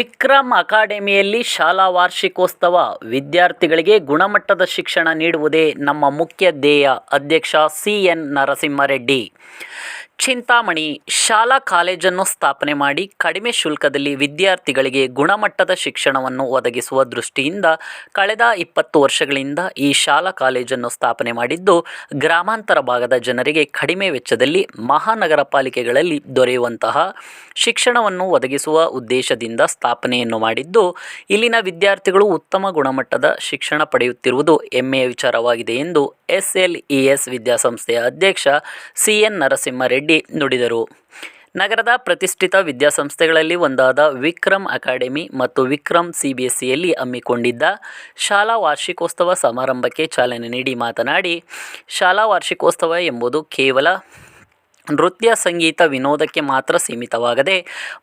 ವಿಕ್ರಮ್ ಅಕಾಡೆಮಿಯಲ್ಲಿ ಶಾಲಾ ವಾರ್ಷಿಕೋತ್ಸವ ವಿದ್ಯಾರ್ಥಿಗಳಿಗೆ ಗುಣಮಟ್ಟದ ಶಿಕ್ಷಣ ನೀಡುವುದೇ ನಮ್ಮ ಮುಖ್ಯ ಧ್ಯೇಯ, ಅಧ್ಯಕ್ಷ ಸಿ ಎನ್ ನರಸಿಂಹರೆಡ್ಡಿ. ಚಿಂತಾಮಣಿ ಶಾಲಾ ಕಾಲೇಜನ್ನು ಸ್ಥಾಪನೆ ಮಾಡಿ ಕಡಿಮೆ ಶುಲ್ಕದಲ್ಲಿ ವಿದ್ಯಾರ್ಥಿಗಳಿಗೆ ಗುಣಮಟ್ಟದ ಶಿಕ್ಷಣವನ್ನು ಒದಗಿಸುವ ದೃಷ್ಟಿಯಿಂದ ಕಳೆದ ಇಪ್ಪತ್ತು ವರ್ಷಗಳಿಂದ ಈ ಶಾಲಾ ಕಾಲೇಜನ್ನು ಸ್ಥಾಪನೆ ಮಾಡಿದ್ದು, ಗ್ರಾಮಾಂತರ ಭಾಗದ ಜನರಿಗೆ ಕಡಿಮೆ ವೆಚ್ಚದಲ್ಲಿ ಮಹಾನಗರ ಪಾಲಿಕೆಗಳಲ್ಲಿ ದೊರೆಯುವಂತಹ ಶಿಕ್ಷಣವನ್ನು ಒದಗಿಸುವ ಉದ್ದೇಶದಿಂದ ಸ್ಥಾಪನೆಯನ್ನು ಮಾಡಿದ್ದು, ಇಲ್ಲಿನ ವಿದ್ಯಾರ್ಥಿಗಳು ಉತ್ತಮ ಗುಣಮಟ್ಟದ ಶಿಕ್ಷಣ ಪಡೆಯುತ್ತಿರುವುದು ಹೆಮ್ಮೆಯ ವಿಚಾರವಾಗಿದೆ ಎಂದು ಎಸ್ ಎಲ್ ಇ ಎಸ್ ವಿದ್ಯಾಸಂಸ್ಥೆಯ ಅಧ್ಯಕ್ಷ ಸಿ ಎನ್ ನರಸಿಂಹರೆಡ್ಡಿ ನುಡಿದರು. ನಗರದ ಪ್ರತಿಷ್ಠಿತ ವಿದ್ಯಾಸಂಸ್ಥೆಗಳಲ್ಲಿ ಒಂದಾದ ವಿಕ್ರಮ್ ಅಕಾಡೆಮಿ ಮತ್ತು ವಿಕ್ರಮ್ ಸಿ ಬಿ ಎಸ್ ಸಿಯಲ್ಲಿ ಹಮ್ಮಿಕೊಂಡಿದ್ದ ಶಾಲಾ ವಾರ್ಷಿಕೋತ್ಸವ ಸಮಾರಂಭಕ್ಕೆ ಚಾಲನೆ ನೀಡಿ ಮಾತನಾಡಿ, ಶಾಲಾ ವಾರ್ಷಿಕೋತ್ಸವ ಎಂಬುದು ಕೇವಲ ನೃತ್ಯ ಸಂಗೀತ ವಿನೋದಕ್ಕೆ ಮಾತ್ರ ಸೀಮಿತವಾಗದೆ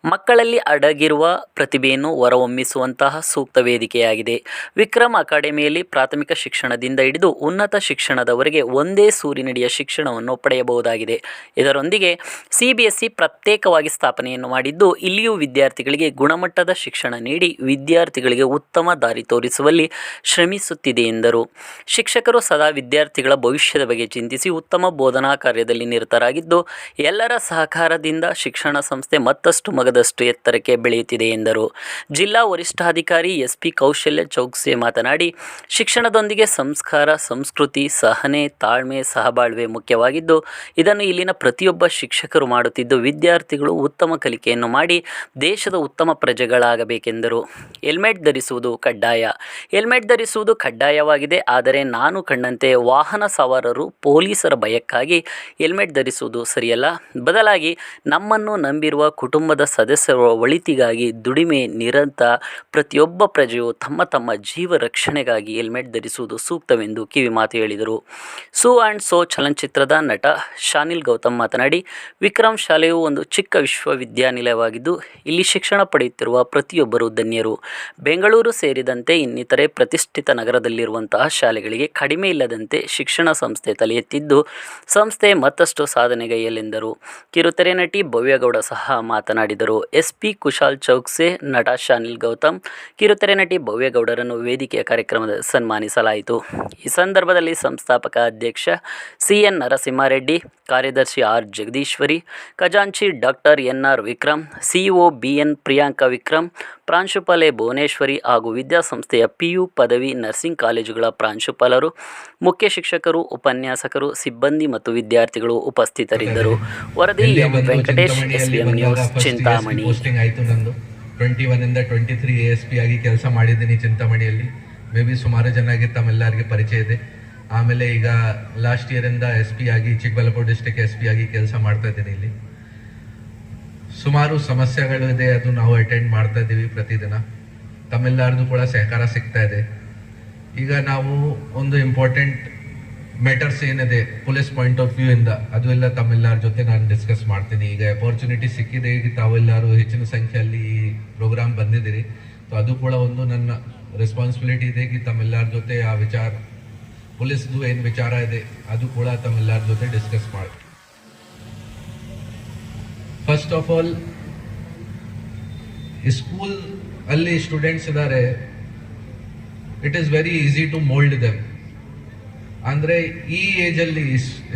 ಮಕ್ಕಳಲ್ಲಿ ಅಡಗಿರುವ ಪ್ರತಿಭೆಯನ್ನು ಹೊರಹೊಮ್ಮಿಸುವಂತಹ ಸೂಕ್ತ ವೇದಿಕೆಯಾಗಿದೆ. ವಿಕ್ರಮ್ ಅಕಾಡೆಮಿಯಲ್ಲಿ ಪ್ರಾಥಮಿಕ ಶಿಕ್ಷಣದಿಂದ ಹಿಡಿದು ಉನ್ನತ ಶಿಕ್ಷಣದವರೆಗೆ ಒಂದೇ ಸೂರಿನಡಿಯ ಶಿಕ್ಷಣವನ್ನು ಪಡೆಯಬಹುದಾಗಿದೆ. ಇದರೊಂದಿಗೆ ಸಿ ಬಿ ಎಸ್ ಇ ಪ್ರತ್ಯೇಕವಾಗಿ ಸ್ಥಾಪನೆಯನ್ನು ಮಾಡಿದ್ದು, ಇಲ್ಲಿಯೂ ವಿದ್ಯಾರ್ಥಿಗಳಿಗೆ ಗುಣಮಟ್ಟದ ಶಿಕ್ಷಣ ನೀಡಿ ವಿದ್ಯಾರ್ಥಿಗಳಿಗೆ ಉತ್ತಮ ದಾರಿ ತೋರಿಸುವಲ್ಲಿ ಶ್ರಮಿಸುತ್ತಿದೆ ಎಂದರು. ಶಿಕ್ಷಕರು ಸದಾ ವಿದ್ಯಾರ್ಥಿಗಳ ಭವಿಷ್ಯದ ಬಗ್ಗೆ ಚಿಂತಿಸಿ ಉತ್ತಮ ಬೋಧನಾ ಕಾರ್ಯದಲ್ಲಿ ನಿರತರಾಗಿದ್ದು ಎಲ್ಲರ ಸಹಕಾರದಿಂದ ಶಿಕ್ಷಣ ಸಂಸ್ಥೆ ಮತ್ತಷ್ಟು ಮಗದಷ್ಟು ಎತ್ತರಕ್ಕೆ ಬೆಳೆಯುತ್ತಿದೆ ಎಂದರು. ಜಿಲ್ಲಾ ವರಿಷ್ಠಾಧಿಕಾರಿ ಎಸ್ ಪಿ ಕೌಶಲ್ಯ ಚೌಕ್ಸೆ ಮಾತನಾಡಿ, ಶಿಕ್ಷಣದೊಂದಿಗೆ ಸಂಸ್ಕಾರ, ಸಂಸ್ಕೃತಿ, ಸಹನೆ, ತಾಳ್ಮೆ ಸಹಬಾಳ್ವೆ ಮುಖ್ಯವಾಗಿದ್ದು, ಇದನ್ನು ಇಲ್ಲಿನ ಪ್ರತಿಯೊಬ್ಬ ಶಿಕ್ಷಕರು ಮಾಡುತ್ತಿದ್ದು, ವಿದ್ಯಾರ್ಥಿಗಳು ಉತ್ತಮ ಕಲಿಕೆಯನ್ನು ಮಾಡಿ ದೇಶದ ಉತ್ತಮ ಪ್ರಜೆಗಳಾಗಬೇಕೆಂದರು. ಹೆಲ್ಮೆಟ್ ಧರಿಸುವುದು ಕಡ್ಡಾಯ. ಹೆಲ್ಮೆಟ್ ಧರಿಸುವುದು ಕಡ್ಡಾಯವಾಗಿದೆ, ಆದರೆ ನಾನು ಕಂಡಂತೆ ವಾಹನ ಸವಾರರು ಪೊಲೀಸರ ಭಯಕ್ಕಾಗಿ ಹೆಲ್ಮೆಟ್ ಧರಿಸುವುದು ಸರಿಯಲ್ಲ. ಬದಲಾಗಿ ನಮ್ಮನ್ನು ನಂಬಿರುವ ಕುಟುಂಬದ ಸದಸ್ಯರ ಒಳಿತಿಗಾಗಿ ದುಡಿಮೆ ನಿರಂತ ಪ್ರತಿಯೊಬ್ಬ ಪ್ರಜೆಯು ತಮ್ಮ ತಮ್ಮ ಜೀವ ರಕ್ಷಣೆಗಾಗಿ ಹೆಲ್ಮೆಟ್ ಧರಿಸುವುದು ಸೂಕ್ತವೆಂದು ಕಿವಿ ಮಾತು ಹೇಳಿದರು. ಸೋ ಆ್ಯಂಡ್ ಸೋ ಚಲನಚಿತ್ರದ ನಟ ಶಾನಿಲ್ ಗೌತಮ್ ಮಾತನಾಡಿ ವಿಕ್ರಮ್ ಶಾಲೆಯು ಒಂದು ಚಿಕ್ಕ ವಿಶ್ವವಿದ್ಯಾನಿಲಯವಾಗಿದ್ದು, ಇಲ್ಲಿ ಶಿಕ್ಷಣ ಪಡೆಯುತ್ತಿರುವ ಪ್ರತಿಯೊಬ್ಬರು ಧನ್ಯರು. ಬೆಂಗಳೂರು ಸೇರಿದಂತೆ ಇನ್ನಿತರೆ ಪ್ರತಿಷ್ಠಿತ ನಗರದಲ್ಲಿರುವಂತಹ ಶಾಲೆಗಳಿಗೆ ಕಡಿಮೆ ಇಲ್ಲದಂತೆ ಶಿಕ್ಷಣ ಸಂಸ್ಥೆ ತಲೆ ಸಂಸ್ಥೆ ಮತ್ತಷ್ಟು ಸಾಧನೆಗೈಯಲೆಂದರು ಕಿರುತೆರೆ ನಟಿ ಭವ್ಯಗೌಡ ಸಹ ಮಾತನಾಡಿದರು. ಎಸ್ಪಿ ಕುಶಾಲ್ ಚೌಕ್ಸೆ, ನಟ ಶಾನಿಲ್ ಗೌತಮ್, ಕಿರುತೆರೆ ನಟಿ ಭವ್ಯಗೌಡರನ್ನು ವೇದಿಕೆಯ ಕಾರ್ಯಕ್ರಮದ ಸನ್ಮಾನಿಸಲಾಯಿತು. ಈ ಸಂದರ್ಭದಲ್ಲಿ ಸಂಸ್ಥಾಪಕ ಅಧ್ಯಕ್ಷ ಸಿಎನ್ ನರಸಿಂಹಾರೆಡ್ಡಿ, ಕಾರ್ಯದರ್ಶಿ ಆರ್. ಜಗದೀಶ್ವರಿ, ಖಜಾಂಚಿ doctor N. R. Vikram CEO BN Priyanka Vikram ಪ್ರಾಂಶುಪಾಲೆ Bhuvaneshwari ಹಾಗೂ ವಿದ್ಯಾಸಂಸ್ಥೆಯ ಪಿಯು ಪದವಿ ನರ್ಸಿಂಗ್ ಕಾಲೇಜುಗಳ ಪ್ರಾಂಶುಪಾಲರು ಮುಖ್ಯ ಶಿಕ್ಷಕರು ಉಪನ್ಯಾಸಕರು ಸಿಬ್ಬಂದಿ ಮತ್ತು ವಿದ್ಯಾರ್ಥಿಗಳು ಉಪಸ್ಥಿತರಿದ್ದರು. ವರದಿ ಎಂ. ವೆಂಕಟೇಶ್ ನ್ಯೂಸ್ ಚಿಂತಾಮಣಿ. ಆಯಿತು ನಂದು. Twenty ಒನ್ನಿಂದ twenty three A. S. P. ಆಗಿ ಕೆಲಸ ಮಾಡಿದ್ದೀನಿ ಚಿಂತಾಮಣಿಯಲ್ಲಿ. ಮೇ ಬಿ ಸುಮಾರು ಜನರಿಗೆ ತಮ್ಮೆಲ್ಲರಿಗೆ ಪರಿಚಯ ಇದೆ. ಆಮೇಲೆ ಈಗ ಲಾಸ್ಟ್ ಇಯರಿಂದ ಎಸ್. ಪಿ. ಆಗಿ ಚಿಕ್ಕಬಳ್ಳಾಪುರ ಡಿಸ್ಟಿಕ್ ಎಸ್. ಪಿ. ಆಗಿ ಕೆಲಸ ಮಾಡ್ತಾ ಇದ್ದೀನಿ ಇಲ್ಲಿ. ಸುಮಾರು ಸಮಸ್ಯೆಗಳಿದೆ, ಅದು ನಾವು ಅಟೆಂಡ್ ಮಾಡ್ತಾ ಇದ್ದೀವಿ ಪ್ರತಿದಿನ. ತಮ್ಮೆಲ್ಲರದು ಕೂಡ ಸಹಕಾರ ಸಿಗ್ತಾ ಇದೆ. ಈಗ ನಾವು ಒಂದು ಇಂಪಾರ್ಟೆಂಟ್ ಮ್ಯಾಟರ್ಸ್ ಏನಿದೆ ಪೊಲೀಸ್ ಪಾಯಿಂಟ್ ಆಫ್ ವ್ಯೂ ಇಂದ, ಅದು ಎಲ್ಲ ತಮ್ಮೆಲ್ಲರ ಜೊತೆ ನಾನು ಡಿಸ್ಕಸ್ ಮಾಡ್ತೀನಿ. ಈಗ ಅಪಾರ್ಚುನಿಟಿ ಸಿಕ್ಕಿದೆ, ಈಗ ತಾವೆಲ್ಲರೂ ಹೆಚ್ಚಿನ ಸಂಖ್ಯೆಯಲ್ಲಿ ಈ ಪ್ರೋಗ್ರಾಮ್ ಬಂದಿದ್ದೀರಿ. ಸೊ ಅದು ಕೂಡ ಒಂದು ನನ್ನ ರೆಸ್ಪಾನ್ಸಿಬಿಲಿಟಿ ಇದೆ ಕಿ ತಮ್ಮೆಲ್ಲರ ಜೊತೆ ಆ ವಿಚಾರ ಪೊಲೀಸ್ದು ಏನು ವಿಚಾರ ಇದೆ, ಅದು ಕೂಡ ತಮ್ಮೆಲ್ಲರ ಜೊತೆ ಡಿಸ್ಕಸ್ ಮಾಡಿ. ಫಸ್ಟ್ ಆಫ್ ಆಲ್ ಸ್ಕೂಲ್ ಅಲ್ಲಿ ಸ್ಟೂಡೆಂಟ್ಸ್ ಇದ್ದಾರೆ. It is very easy to mould them ಅಂದ್ರೆ ಈ ಏಜ್ ಅಲ್ಲಿ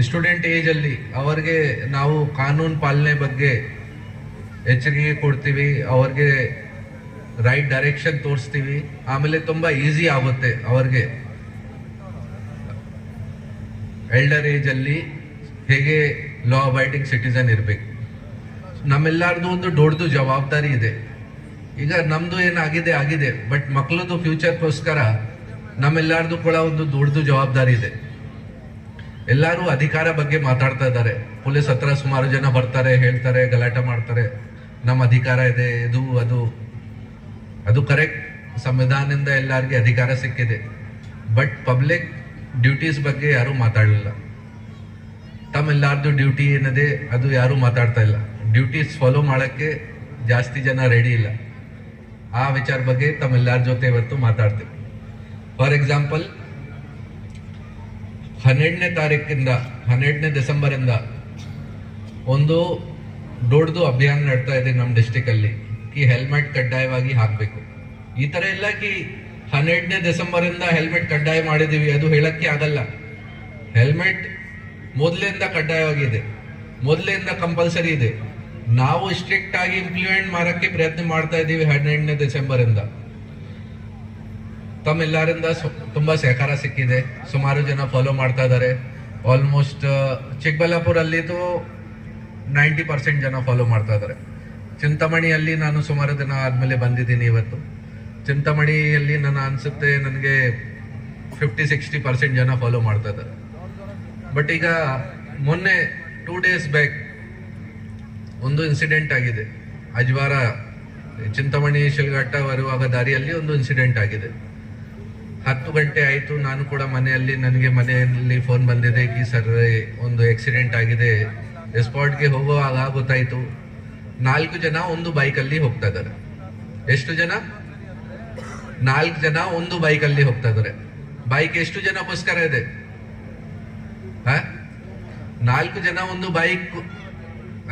ಸ್ಟೂಡೆಂಟ್ ಏಜ್ ಅಲ್ಲಿ ಅವರಿಗೆ ನಾವು ಕಾನೂನು ಪಾಲನೆ ಬಗ್ಗೆ ಎಚ್ಚರಿಕೆ ಕೊಡ್ತೀವಿ, ಅವ್ರಿಗೆ ರೈಟ್ ಡೈರೆಕ್ಷನ್ ತೋರಿಸ್ತೀವಿ. ಆಮೇಲೆ ತುಂಬಾ ಈಸಿ ಆಗುತ್ತೆ ಅವ್ರಿಗೆ. ಎಲ್ಡರ್ ಏಜ್ ಅಲ್ಲಿ ಹೇಗೆ ಲಾ ಅಬೈಡಿಂಗ್ ಸಿಟಿಸನ್ ಇರಬೇಕು. ನಮ್ಮೆಲ್ಲರದು ಒಂದು ದೊಡ್ಡದು ಜವಾಬ್ದಾರಿ ಇದೆ. ಈಗ ನಮ್ದು ಏನಾಗಿದೆ, ಆಗಿದೆ. ಬಟ್ ಮಕ್ಕಳದು ಫ್ಯೂಚರ್ಗೋಸ್ಕರ ನಮ್ಮೆಲ್ಲರದು ಕೂಡ ಒಂದು ದೊಡ್ಡದು ಜವಾಬ್ದಾರಿ ಇದೆ. ಎಲ್ಲರೂ ಅಧಿಕಾರ ಬಗ್ಗೆ ಮಾತಾಡ್ತಾ ಇದ್ದಾರೆ. ಪೊಲೀಸ್ ಹತ್ರ ಸುಮಾರು ಜನ ಬರ್ತಾರೆ, ಹೇಳ್ತಾರೆ, ಗಲಾಟೆ ಮಾಡ್ತಾರೆ. ನಮ್ಮ ಅಧಿಕಾರ ಇದೆ, ಇದು, ಅದು. ಅದು ಕರೆಕ್ಟ್ ಸಂವಿಧಾನದಿಂದ ಎಲ್ಲರಿಗೆ ಅಧಿಕಾರ ಸಿಕ್ಕಿದೆ. ಬಟ್ ಪಬ್ಲಿಕ್ ಡ್ಯೂಟೀಸ್ ಬಗ್ಗೆ ಯಾರು ಮಾತಾಡಲಿಲ್ಲ. ತಮ್ಮೆಲ್ಲಾರ್ದು ಡ್ಯೂಟಿ ಏನಿದೆ, ಅದು ಯಾರು ಮಾತಾಡ್ತಾ ಇಲ್ಲ. ಡ್ಯೂಟೀಸ್ ಫಾಲೋ ಮಾಡಕ್ಕೆ ಜಾಸ್ತಿ ಜನ ರೆಡಿ ಇಲ್ಲ. ಆ ವಿಚಾರ ಬಗ್ಗೆ ತಮ್ಮೆಲ್ಲರ ಜೊತೆ ಇವತ್ತು ಮಾತಾಡ್ತೀವಿ. ಫಾರ್ ಎಕ್ಸಾಂಪಲ್ ಹನ್ನೆರಡನೇ ತಾರೀಕಿಂದ, ಹನ್ನೆರಡನೇ ಡಿಸೆಂಬರ್ ಇಂದ ಒಂದು ದೊಡ್ಡದು ಅಭಿಯಾನ ನಡ್ತಾ ಇದೆ ನಮ್ಮ ಡಿಸ್ಟಿಕ್ ಅಲ್ಲಿ. ಕಿ ಹೆಲ್ಮೆಟ್ ಕಡ್ಡಾಯವಾಗಿ ಹಾಕಬೇಕು. ಈ ತರ ಎಲ್ಲ ಕಿ ಹನ್ನೆರಡನೇ ಡಿಸೆಂಬರ್ ಇಂದ ಹೆಲ್ಮೆಟ್ ಕಡ್ಡಾಯ ಮಾಡಿದೀವಿ. ಅದು ಹೇಳಕ್ಕೆ ಆಗಲ್ಲ. ಹೆಲ್ಮೆಟ್ ಮೊದಲಿಂದ ಕಡ್ಡಾಯವಾಗಿದೆ. ಮೊದಲಿಂದ ಕಂಪಲ್ಸರಿ ಇದೆ. ನಾವು ಸ್ಟ್ರಿಕ್ಟ್ ಆಗಿ ಇಂಪ್ಲಿಮೆಂಟ್ ಮಾಡಕ್ಕೆ ಪ್ರಯತ್ನ ಮಾಡ್ತಾ ಇದ್ದೀವಿ ಹನ್ನೆರಡನೇ ಡಿಸೆಂಬರ್ ಇಂದ ತಮ್ಮೆಲ್ಲರಿಂದ ತುಂಬಾ ಸಹಕಾರ ಸಿಕ್ಕಿದೆ. ಸುಮಾರು ಜನ ಫಾಲೋ ಮಾಡ್ತಾ ಇದ್ದಾರೆ. ಆಲ್ಮೋಸ್ಟ್ ಚಿಕ್ಕಬಳ್ಳಾಪುರಲ್ಲಿದು ನೈಂಟಿ ಪರ್ಸೆಂಟ್ ಜನ ಫಾಲೋ ಮಾಡ್ತಾ ಇದ್ದಾರೆ. ಚಿಂತಾಮಣಿಯಲ್ಲಿ ನಾನು ಸುಮಾರು ದಿನ ಆದ್ಮೇಲೆ ಬಂದಿದ್ದೀನಿ ಇವತ್ತು. ಚಿಂತಾಮಣಿಯಲ್ಲಿ ನನ್ನ ಅನ್ಸುತ್ತೆ ನನಗೆ ಫಿಫ್ಟಿ ಸಿಕ್ಸ್ಟಿ ಪರ್ಸೆಂಟ್ ಜನ ಫಾಲೋ ಮಾಡ್ತಾ ಇದ್ದಾರೆ. ಬಟ್ ಈಗ ಮೊನ್ನೆ ಟೂ ಡೇಸ್ ಬ್ಯಾಕ್ ಒಂದು ಇನ್ಸಿಡೆಂಟ್ ಆಗಿದೆ. ಅಜ್ವಾರ, ಚಿಂತಾಮಣಿ, ಶಿಲ್ಘಟ್ಟ ಬರುವಾಗ ದಾರಿಯಲ್ಲಿ ಒಂದು ಇನ್ಸಿಡೆಂಟ್ ಆಗಿದೆ. ಹತ್ತು ಗಂಟೆ ಆಯಿತು, ನಾನು ಕೂಡ ಮನೆಯಲ್ಲಿ, ನನಗೆ ಮನೆಯಲ್ಲಿ ಫೋನ್ ಬಂದಿದೆ ಕಿ ಸರ್ ಒಂದು ಆಕ್ಸಿಡೆಂಟ್ ಆಗಿದೆ. ಸ್ಪಾಟ್ಗೆ ಹೋಗುವಾಗ ಗೊತ್ತಾಯಿತು, ನಾಲ್ಕು ಜನ ಒಂದು ಬೈಕಲ್ಲಿ ಹೋಗ್ತಾ ಇದ್ದಾರೆ. ಎಷ್ಟು ಜನ? ನಾಲ್ಕು ಜನ ಒಂದು ಬೈಕಲ್ಲಿ ಹೋಗ್ತಾ ಇದ್ದಾರೆ. ಬೈಕ್ ಎಷ್ಟು ಜನಕ್ಕೋಸ್ಕರ ಇದೆ? ನಾಲ್ಕು ಜನ ಒಂದು ಬೈಕ್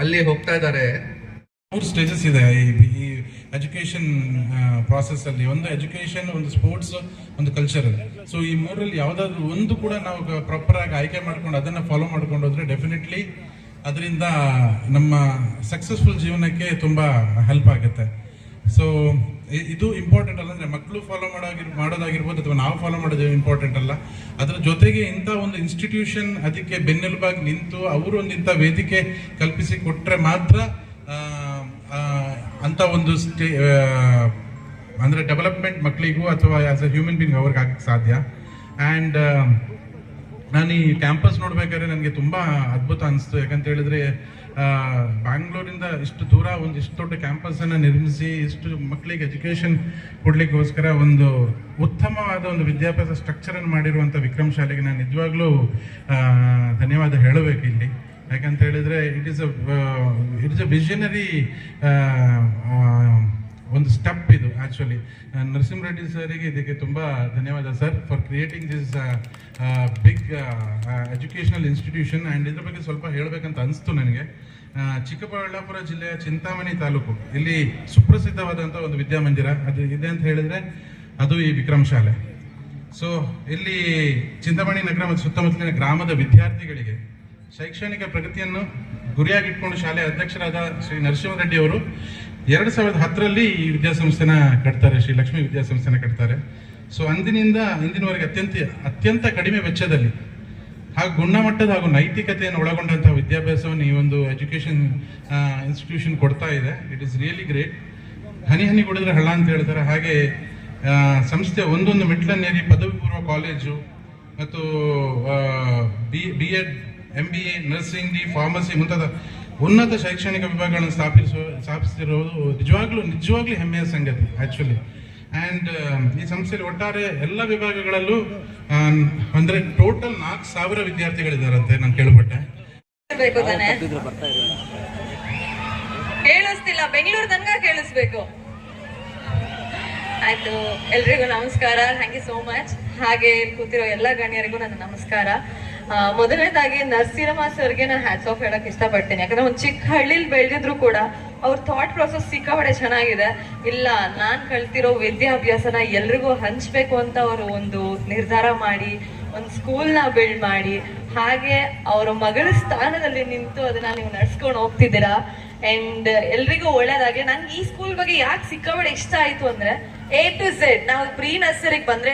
ಅಲ್ಲಿ ಹೋಗ್ತಾ ಇದ್ದಾರೆ. ಮೂರು ಸ್ಟೇಜಸ್ ಇದೆ ಈ ಎಜುಕೇಶನ್ ಪ್ರಾಸೆಸ್ ಅಲ್ಲಿ? ಒಂದು ಎಜುಕೇಶನ್ ಒಂದು ಸ್ಪೋರ್ಟ್ಸ್ ಒಂದು ಕಲ್ಚರಲ್ ಸೊ ಈ ಮೂರಲ್ಲಿ ಯಾವ್ದಾದ್ರು ಒಂದು ಕೂಡ ನಾವು ಪ್ರಾಪರ್ ಆಗಿ ಆಯ್ಕೆ ಮಾಡ್ಕೊಂಡು ಅದನ್ನ ಫಾಲೋ ಮಾಡ್ಕೊಂಡು ಹೋದ್ರೆ ಡೆಫಿನೆಟ್ಲಿ ಅದರಿಂದ ನಮ್ಮ ಸಕ್ಸಸ್ಫುಲ್ ಜೀವನಕ್ಕೆ ತುಂಬಾ ಹೆಲ್ಪ್ ಆಗುತ್ತೆ. ಸೊ ಇದು ಇಂಪಾರ್ಟೆಂಟ್ ಅಲ್ಲ ಅಂದ್ರೆ ಮಕ್ಕಳು ಫಾಲೋ ಮಾಡೋಗಿರ್, ಮಾಡೋದಾಗಿರ್ಬೋದು ಅಥವಾ ನಾವು ಫಾಲೋ ಮಾಡೋದು ಇಂಪಾರ್ಟೆಂಟ್ ಅಲ್ಲ. ಅದರ ಜೊತೆಗೆ ಇಂಥ ಒಂದು ಇನ್ಸ್ಟಿಟ್ಯೂಷನ್ ಅದಕ್ಕೆ ಬೆನ್ನೆಲುಬಾಗಿ ನಿಂತು ಅವರು ಒಂದು ಇಂಥ ವೇದಿಕೆ ಕಲ್ಪಿಸಿ ಕೊಟ್ರೆ ಮಾತ್ರ ಅಂತ ಒಂದು ಸ್ಟೇ ಅಂದರೆ ಡೆವಲಪ್ಮೆಂಟ್ ಮಕ್ಕಳಿಗೂ ಅಥವಾ ಆಸ್ ಅ ಹ್ಯೂಮನ್ ಬೀಂಗ್ ಅವ್ರಿಗೆ ಆಗಕ್ಕೆ ಸಾಧ್ಯ. ಆ್ಯಂಡ್ ನಾನು ಈ ಕ್ಯಾಂಪಸ್ ನೋಡ್ಬೇಕಾದ್ರೆ ನನಗೆ ತುಂಬಾ ಅದ್ಭುತ ಅನಿಸ್ತು. ಯಾಕಂತ ಹೇಳಿದ್ರೆ ಬ್ಯಾಂಗ್ಳೂರಿಂದ ಇಷ್ಟು ದೂರ ಒಂದು ಇಷ್ಟು ದೊಡ್ಡ ಕ್ಯಾಂಪಸನ್ನು ನಿರ್ಮಿಸಿ ಇಷ್ಟು ಮಕ್ಕಳಿಗೆ ಎಜುಕೇಶನ್ ಕೊಡಲಿಕ್ಕೋಸ್ಕರ ಒಂದು ಉತ್ತಮವಾದ ಒಂದು ವಿದ್ಯಾಭ್ಯಾಸ ಸ್ಟ್ರಕ್ಚರ್ ಅನ್ನು ಮಾಡಿರುವಂತ ವಿಕ್ರಮ್ ಶಾಲೆಗೆ ನಾನು ನಿಜವಾಗ್ಲೂ ಧನ್ಯವಾದ ಹೇಳಬೇಕು ಇಲ್ಲಿ. ಯಾಕಂತ ಹೇಳಿದ್ರೆ it is a it is a visionary ಒಂದು ಸ್ಟೆಪ್ ಇದು ಆ್ಯಕ್ಚುಲಿ ನರಸಿಂಹರೆಡ್ಡಿ ಸರ್ಗೆ ಇದಕ್ಕೆ ತುಂಬ ಧನ್ಯವಾದ sir for creating this big educational institution and ಇದ್ರ ಬಗ್ಗೆ ಸ್ವಲ್ಪ ಹೇಳಬೇಕಂತ ಅನಿಸ್ತು ನನಗೆ. ಚಿಕ್ಕಬಳ್ಳಾಪುರ ಜಿಲ್ಲೆಯ ಚಿಂತಾಮಣಿ ತಾಲೂಕು, ಇಲ್ಲಿ ಸುಪ್ರಸಿದ್ಧವಾದಂಥ ಒಂದು ವಿದ್ಯಾಮಂದಿರ. ಅದು ಇದೆ ಅಂತ ಹೇಳಿದರೆ ಅದು ಈ ವಿಕ್ರಮ ಶಾಲೆ. ಸೊ ಇಲ್ಲಿ ಚಿಂತಾಮಣಿ ನಗರ ಮತ್ತು ಸುತ್ತಮುತ್ತಲಿನ ಗ್ರಾಮದ ವಿದ್ಯಾರ್ಥಿಗಳಿಗೆ ಶೈಕ್ಷಣಿಕ ಪ್ರಗತಿಯನ್ನು ಗುರಿಯಾಗಿಟ್ಕೊಂಡು ಶಾಲೆಯ ಅಧ್ಯಕ್ಷರಾದ ಶ್ರೀ ನರಸಿಂಹರೆಡ್ಡಿ ಅವರು ಎರಡು ಸಾವಿರದ ಹತ್ತರಲ್ಲಿ ಈ ವಿದ್ಯಾಸಂಸ್ಥೆನ ಕಟ್ತಾರೆ, ಶ್ರೀ ಲಕ್ಷ್ಮೀ ವಿದ್ಯಾಸಂಸ್ಥೆನ ಕಟ್ತಾರೆ. ಸೊ ಅಂದಿನಿಂದ ಇಂದಿನವರೆಗೆ ಅತ್ಯಂತ ಅತ್ಯಂತ ಕಡಿಮೆ ವೆಚ್ಚದಲ್ಲಿ ಹಾಗೂ ಗುಣಮಟ್ಟದ ಹಾಗೂ ನೈತಿಕತೆಯನ್ನು ಒಳಗೊಂಡಂತಹ ವಿದ್ಯಾಭ್ಯಾಸವನ್ನು ಈ ಒಂದು ಎಜುಕೇಶನ್ ಇನ್ಸ್ಟಿಟ್ಯೂಷನ್ ಕೊಡ್ತಾ ಇದೆ. ಇಟ್ ಇಸ್ ರಿಯಲಿ ಗ್ರೇಟ್ ಹನಿ ಹನಿ ಕುಡಿದ್ರೆ ಹಳ್ಳ ಅಂತ ಹೇಳ್ತಾರೆ. ಹಾಗೆ ಸಂಸ್ಥೆ ಒಂದೊಂದು ಮೆಟ್ಲನ್ನೇರಿ ಪದವಿ ಪೂರ್ವ ಕಾಲೇಜು ಮತ್ತು B B Ed M B A nursing D pharmacy ಮುಂತಾದ ಉನ್ನತ ಶೈಕ್ಷಣಿಕ ವಿಭಾಗಗಳನ್ನು ಸ್ಥಾಪಿಸುವ ಸ್ಥಾಪಿಸಿರುವುದು ನಿಜವಾಗ್ಲೂ ನಿಜವಾಗ್ಲೂ ಹೆಮ್ಮೆಯ ಸಂಗತಿ ಆಕ್ಚುಲಿ ಆ್ಯಂಡ್ ಈ ಸಂಸ್ಥೆಯಲ್ಲಿ ಒಟ್ಟಾರೆ ಎಲ್ಲ ವಿಭಾಗಗಳಲ್ಲೂ ಅಂದರೆ ಅಂದ್ರೆ ಟೋಟಲ್ ನಾಲ್ಕು ಸಾವಿರ ವಿದ್ಯಾರ್ಥಿಗಳಿದ್ದಾರಂತೆ ನಾನು ಕೇಳ್ಪಟ್ಟೆ. ಕೇಳಿಸ್ತಿಲ್ಲ ಬೆಂಗಳೂರು ತನಕ ಕೇಳಿಸ್ಬೇಕು. ಆಯ್ತು, ಎಲ್ರಿಗೂ ನಮಸ್ಕಾರ. ಥ್ಯಾಂಕ್ ಯು ಸೋ ಮಚ್ ಹಾಗೆ ಕೂತಿರೋ ಎಲ್ಲ ಗಣ್ಯರಿಗೂ ನನ್ನ ನಮಸ್ಕಾರ. ಮೊದಲನೇದಾಗಿ ನರಸಿಂಹ ಸರ್ಗೆ ನಾನು ಹ್ಯಾಟ್ಸ್ ಆಫ್ ಹೇಳಕ್ ಇಷ್ಟಪಡ್ತೀನಿ. ಯಾಕಂದ್ರೆ ಒಂದು ಚಿಕ್ಕ ಹಳ್ಳಿಲಿ ಬೆಳೆದಿದ್ರು ಕೂಡ ಅವ್ರ ಥಾಟ್ ಪ್ರೊಸೆಸ್ ಸಿಕ್ಕಾಬಡೆ ಚೆನ್ನಾಗಿದೆ. ಇಲ್ಲ, ನಾನ್ ಕಲ್ತಿರೋ ವಿದ್ಯಾಭ್ಯಾಸನ ಎಲ್ರಿಗೂ ಹಂಚ್ಬೇಕು ಅಂತ ಅವರು ಒಂದು ನಿರ್ಧಾರ ಮಾಡಿ, ಒಂದು ಸ್ಕೂಲ್ನ ಬಿಲ್ಡ್ ಮಾಡಿ, ಹಾಗೆ ಅವರ ಮಗಳ ಸ್ಥಾನದಲ್ಲಿ ನಿಂತು ಅದನ್ನ ನೀವು ನಡ್ಸ್ಕೊಂಡು ಹೋಗ್ತಿದ್ದೀರಾ? ಅಂಡ್ ಎಲ್ರಿಗೂ ಒಳ್ಳೇದಾಗೆ. ನಂಗೆ ಈ ಸ್ಕೂಲ್ ಬಗ್ಗೆ ಯಾಕೆ ಸಿಕ್ಕಾಬಡೆ ಇಷ್ಟ ಆಯ್ತು ಅಂದ್ರೆ ಎ ಟು ಝೆಡ್ ನಾವು ಪ್ರೀ ನರ್ಸರಿಗೆ ಬಂದ್ರೆ